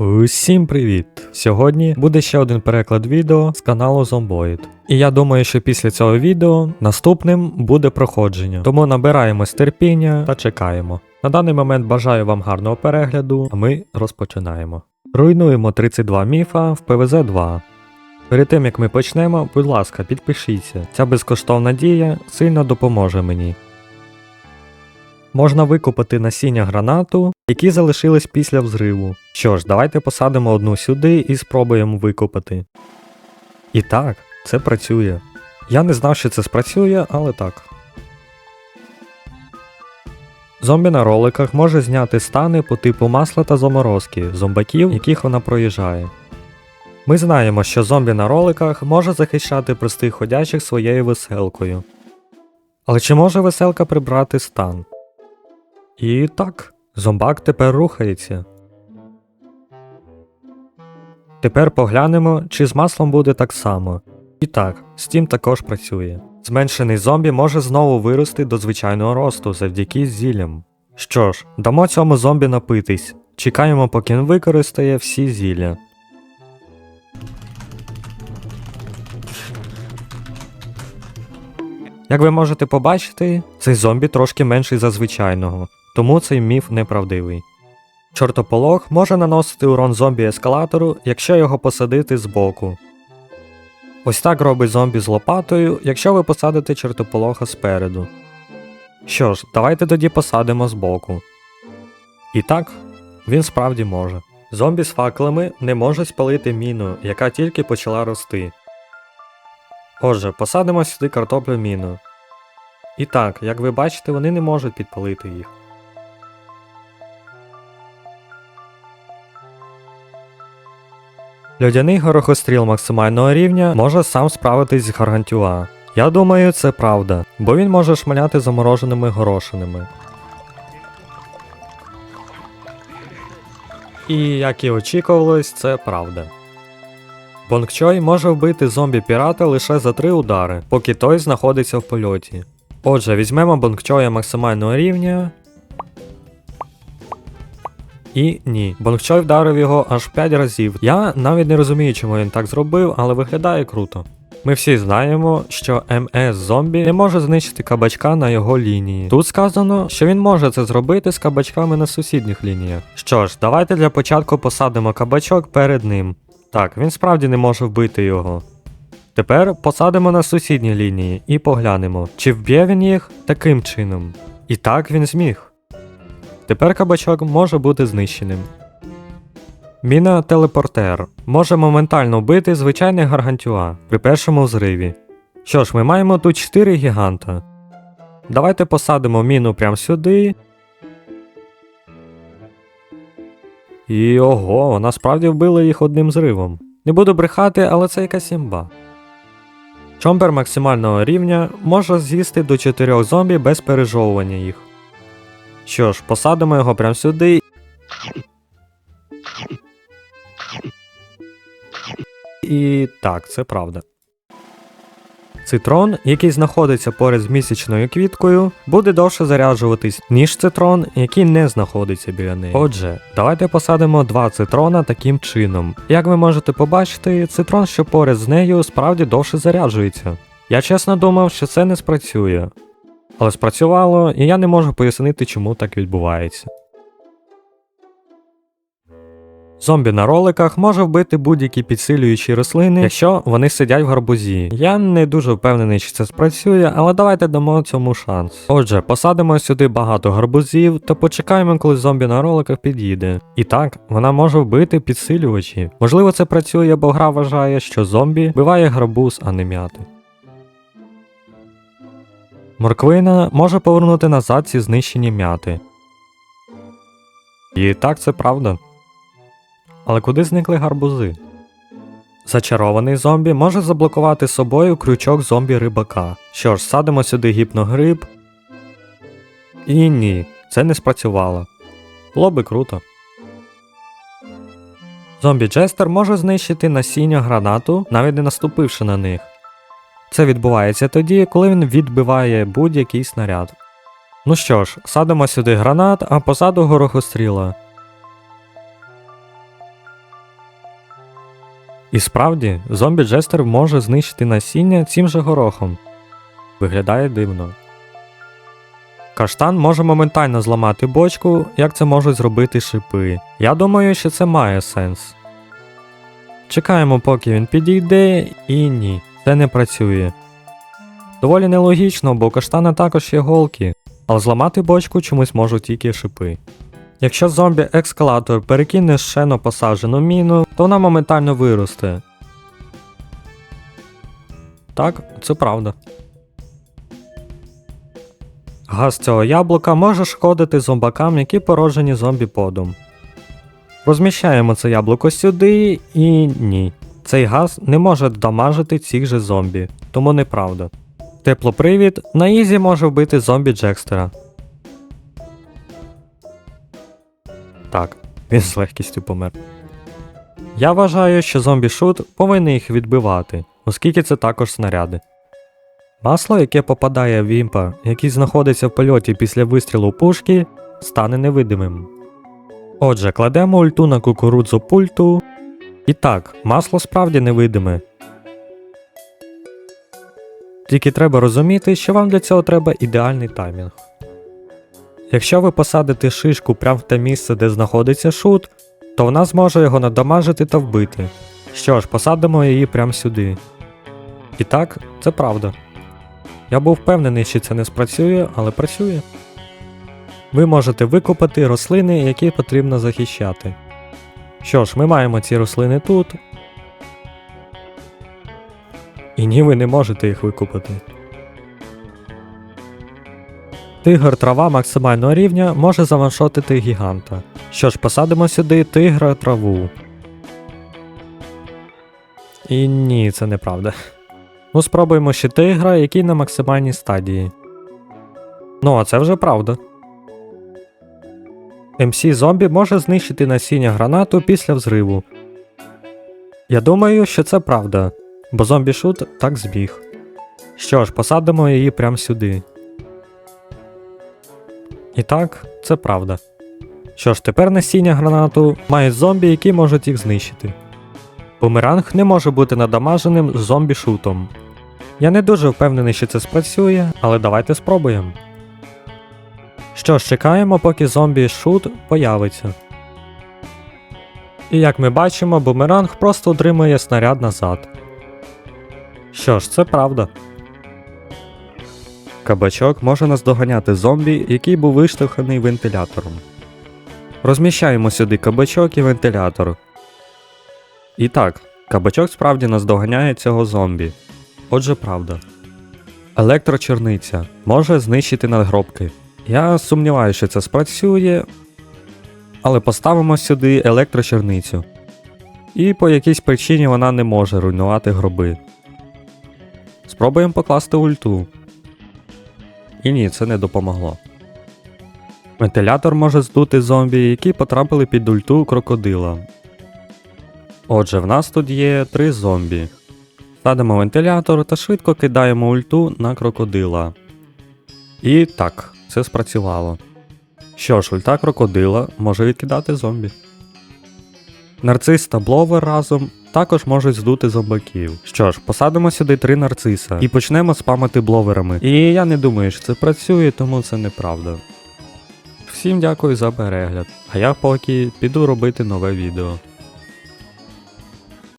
Усім привіт! Сьогодні буде ще один переклад відео з каналу Zomboid. І я думаю, що після цього відео наступним буде проходження. Тому набираємось терпіння та чекаємо. На даний момент бажаю вам гарного перегляду, а ми розпочинаємо. Руйнуємо 32 міфа в ПВЗ 2. Перед тим як ми почнемо, будь ласка, підпишіться. Ця безкоштовна дія сильно допоможе мені. Можна викупити насіння гранату, які залишились після взриву. Що ж, давайте посадимо одну сюди і спробуємо викупити. І так, це працює. Я не знав, що це спрацює, але так. Зомбі на роликах може зняти стани по типу масла та заморозки зомбаків, яких вона проїжджає. Ми знаємо, що зомбі на роликах може захищати простих ходячих своєю веселкою. Але чи може веселка прибрати стан? І так, зомбак тепер рухається. Тепер поглянемо, чи з маслом буде так само. І так, Steam також працює. Зменшений зомбі може знову вирости до звичайного росту завдяки зіллям. Що ж, дамо цьому зомбі напитись. Чекаємо, поки він використає всі зілля. Як ви можете побачити, цей зомбі трошки менший за звичайного, тому цей міф неправдивий. Чортополох може наносити урон зомбі ескалатору, якщо його посадити збоку. Ось так робить зомбі з лопатою, якщо ви посадите чортополоха спереду. Що ж, давайте тоді посадимо збоку. І так, він справді може. Зомбі з факелами не можуть спалити міну, яка тільки почала рости. Отже, посадимо сюди картоплю міну. І так, як ви бачите, вони не можуть підпалити їх. Льодяний горохостріл максимального рівня може сам справитись з гаргантюа. Я думаю, це правда, бо він може шмаляти замороженими горошинами. І як і очікувалось, це правда. Бонгчой може вбити зомбі пірата лише за три удари, поки той знаходиться в польоті. Отже, візьмемо Бонгчоя максимального рівня. І ні, Бонгчой вдарив його аж 5 разів. Я навіть не розумію, чому він так зробив, але виглядає круто. Ми всі знаємо, що МС зомбі не може знищити кабачка на його лінії. Тут сказано, що він може це зробити з кабачками на сусідніх лініях. Що ж, давайте для початку посадимо кабачок перед ним. Так, він справді не може вбити його. Тепер посадимо на сусідні лінії і поглянемо, чи вб'є він їх таким чином. І так він зміг. Тепер кабачок може бути знищеним. Міна телепортер може моментально вбити звичайних гаргантюа при першому взриві. Що ж, ми маємо тут 4 гіганта. Давайте посадимо міну прямо сюди. І ого, вона справді вбила їх одним зривом. Не буду брехати, але це якась імба. Чомбер максимального рівня може з'їсти до 4 зомбі без пережовування їх. Що ж, посадимо його прямо сюди. І так, це правда. Цитрон, який знаходиться поряд з місячною квіткою, буде довше заряджуватись, ніж цитрон, який не знаходиться біля неї. Отже, давайте посадимо два цитрона таким чином. Як ви можете побачити, цитрон, що поряд з нею, справді довше заряджується. Я чесно думав, що це не спрацює. Але спрацювало, і я не можу пояснити, чому так відбувається. Зомбі на роликах може вбити будь-які підсилюючі рослини, якщо вони сидять в гарбузі. Я не дуже впевнений, чи це спрацює, але давайте дамо цьому шанс. Отже, посадимо сюди багато гарбузів та почекаємо, коли зомбі на роликах під'їде. І так, вона може вбити підсилювачі. Можливо, це працює, бо гра вважає, що зомбі вбиває гарбуз, а не м'яти. Морквина може повернути назад ці знищені м'яти. І так це правда. Але куди зникли гарбузи? Зачарований зомбі може заблокувати собою крючок зомбі рибака. Що ж, садимо сюди гіпногриб. І ні, це не спрацювало. Було би круто. Зомбі Джестер може знищити насіння гранату, навіть не наступивши на них. Це відбувається тоді, коли він відбиває будь-який снаряд. Ну що ж, садимо сюди гранат, а позаду горохостріла. І справді, зомбі Джестер може знищити насіння цим же горохом. Виглядає дивно. Каштан може моментально зламати бочку, як це можуть зробити шипи. Я думаю, що це має сенс. Чекаємо, поки він підійде, і ні, це не працює. Доволі нелогічно, бо у каштана також є голки, але зламати бочку чомусь можуть тільки шипи. Якщо зомбі-ескалатор перекине щено посаджену міну, то вона моментально виросте. Так, це правда. Газ цього яблука може шкодити зомбакам, які породжені зомбі-подом. Розміщаємо це яблуко сюди і ні. Цей газ не може дамажити цих же зомбі, тому неправда. Теплопривід на ізі може вбити зомбі Джекстера. Так, він з легкістю помер. Я вважаю, що зомбі-шут повинен їх відбивати, оскільки це також снаряди. Масло, яке попадає в імпа, який знаходиться в польоті після вистрілу пушки, стане невидимим. Отже, кладемо ульту на кукурудзу пульту. І так, масло справді невидиме. Тільки треба розуміти, що вам для цього треба ідеальний таймінг. Якщо ви посадите шишку прямо в те місце, де знаходиться шут, то вона зможе його надамажити та вбити. Що ж, посадимо її прямо сюди. І так, це правда. Я був впевнений, що це не спрацює, але працює. Ви можете викопати рослини, які потрібно захищати. Що ж, ми маємо ці рослини тут. І ні, ви не можете їх викопати. Тигр трава максимального рівня може заваншотити гіганта. Що ж, посадимо сюди тигра траву. І ні, це неправда. Ну, спробуємо ще тигра, який на максимальній стадії. Ну, а це вже правда. МС зомбі може знищити насіння гранату після взриву. Я думаю, що це правда, бо зомбі шут так збіг. Що ж, посадимо її прямо сюди. І так, це правда. Що ж, тепер насіння гранату має зомбі, які можуть їх знищити. Бумеранг не може бути надамаженим зомбі-шутом. Я не дуже впевнений, що це спрацює, але давайте спробуємо. Що ж, чекаємо, поки зомбі-шут появиться. І як ми бачимо, бумеранг просто отримує снаряд назад. Що ж, це правда. Кабачок може наздоганяти зомбі, який був виштовханий вентилятором. Розміщаємо сюди кабачок і вентилятор. І так, кабачок справді наздоганяє цього зомбі. Отже, правда. Електрочорниця може знищити надгробки. Я сумніваюся, що це спрацює, але поставимо сюди електрочорницю. І по якійсь причині вона не може руйнувати гроби. Спробуємо покласти ульту. І ні, це не допомогло. Вентилятор може здути зомбі, які потрапили під ульту крокодила. Отже, в нас тут є три зомбі. Садимо вентилятор та швидко кидаємо ульту на крокодила. І так, це спрацювало. Що ж, ульта крокодила може відкидати зомбі. Нарцис та бловер разом також можуть здути зомбаків. Що ж, посадимо сюди три нарциса і почнемо спамити бловерами. І я не думаю, що це працює, тому це неправда. Всім дякую за перегляд, а я поки піду робити нове відео.